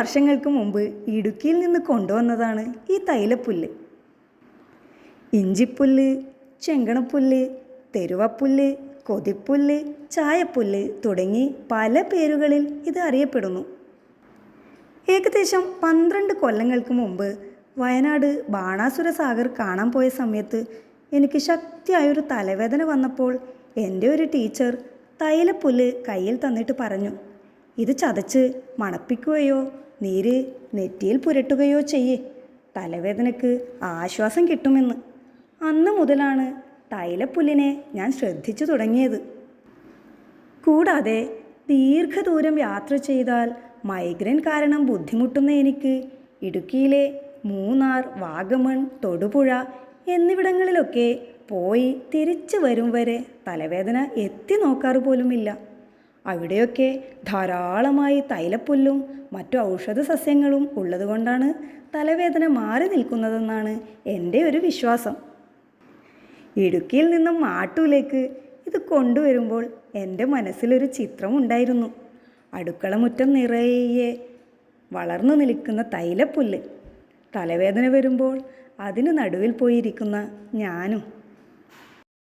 വർഷങ്ങൾക്ക് മുമ്പ് ഇടുക്കിയിൽ നിന്ന് കൊണ്ടുവന്നതാണ് ഈ തൈലപ്പുല്ല്. ഇഞ്ചിപ്പുല്ല് ചെങ്കണപ്പുല്ല് തെരുവപ്പുല്ല് കൊതിപ്പുല്ല് ചായപ്പുല്ല് തുടങ്ങി പല പേരുകളിൽ ഇത് അറിയപ്പെടുന്നു. ഏകദേശം പന്ത്രണ്ട് കൊല്ലങ്ങൾക്ക് മുമ്പ് വയനാട് ബാണാസുര സാഗർ കാണാൻ പോയ സമയത്ത് എനിക്ക് ശക്തിയായൊരു തലവേദന വന്നപ്പോൾ എന്റെ ഒരു ടീച്ചർ തൈലപ്പുല്ല് കയ്യിൽ തന്നിട്ട് പറഞ്ഞു ഇത് ചതച്ച് മണപ്പിക്കുകയോ നീര് നെറ്റിയിൽ പുരട്ടുകയോ ചെയ്യേ. തലവേദനയ്ക്ക് ആശ്വാസം കിട്ടുമെന്ന്. അന്ന് മുതലാണ് തൈലപ്പുല്ലിനെ ഞാൻ ശ്രദ്ധിച്ചു തുടങ്ങിയത്. കൂടാതെ ദീർഘദൂരം യാത്ര ചെയ്താൽ മൈഗ്രെയിൻ കാരണം ബുദ്ധിമുട്ടുന്ന എനിക്ക് ഇടുക്കിയിലെ മൂന്നാർ വാഗമൺ തൊടുപുഴ എന്നിവിടങ്ങളിലൊക്കെ പോയി തിരിച്ചു വരും വരെ തലവേദന എത്തി നോക്കാറ് പോലുമില്ല അവിടെയൊക്കെ ധാരാളമായി തൈലപ്പുല്ലും മറ്റു ഔഷധ സസ്യങ്ങളും ഉള്ളതുകൊണ്ടാണ് തലവേദന മാറി നിൽക്കുന്നതെന്നാണ് എന്റെ ഒരു വിശ്വാസം. ഇടുക്കിയിൽ നിന്നും മാട്ടൂലേക്ക് ഇത് കൊണ്ടുവരുമ്പോൾ എന്റെ മനസ്സിലൊരു ചിത്രമുണ്ടായിരുന്നു. അടുക്കളമുറ്റം നിറയെ വളർന്നു നിൽക്കുന്ന തൈലപ്പുല്ല്. തലവേദന വരുമ്പോൾ അതിന് നടുവിൽ പോയിരിക്കുന്ന ഞാനും